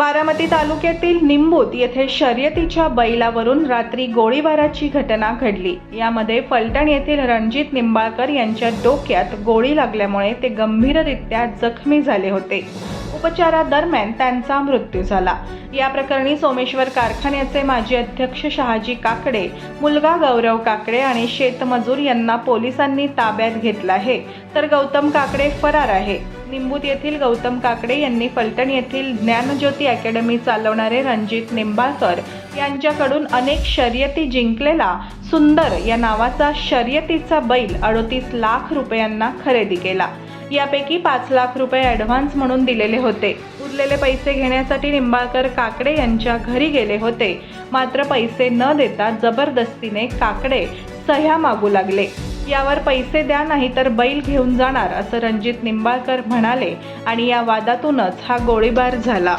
बारामती तालुक्यातील निंबूत येथे शर्यतीच्या बैलावरून रात्री गोळीबाराची घटना घडली. यामध्ये फलटण येथील रणजित निंबाळकर यांच्या डोक्यात गोळी लागल्यामुळे ते गंभीररित्या जखमी झाले होते. उपचारादरम्यान त्यांचा मृत्यू झाला. या प्रकरणी सोमेश्वर कारखान्याचे माजी अध्यक्ष शहाजी काकडे मुलगा गौरव काकडे आणि शेतमजूर यांना पोलिसांनी ताब्यात घेतलं आहे. तर गौतम काकडे फरार आहे. निंबूत येथील गौतम काकडे यांनी फलटण येथील ज्ञानज्योती अकॅडमी चालवणारे रणजित निंबाळकर यांच्याकडून अनेक शर्यती जिंकलेला सुंदर या नावाचा शर्यतीचा बैल अडोतीस लाख रुपयांना खरेदी केला. यापैकी पाच लाख रुपये ॲडव्हान्स म्हणून दिलेले होते. उरलेले पैसे घेण्यासाठी निंबाळकर काकडे यांच्या घरी गेले होते. मात्र पैसे न देता जबरदस्तीने काकडे सह्या मागू लागले. यावर पैसे द्या नाही तर बैल घेऊन जाणार असं रणजित निंबाळकर म्हणाले आणि या वादातूनच हा गोळीबार झाला.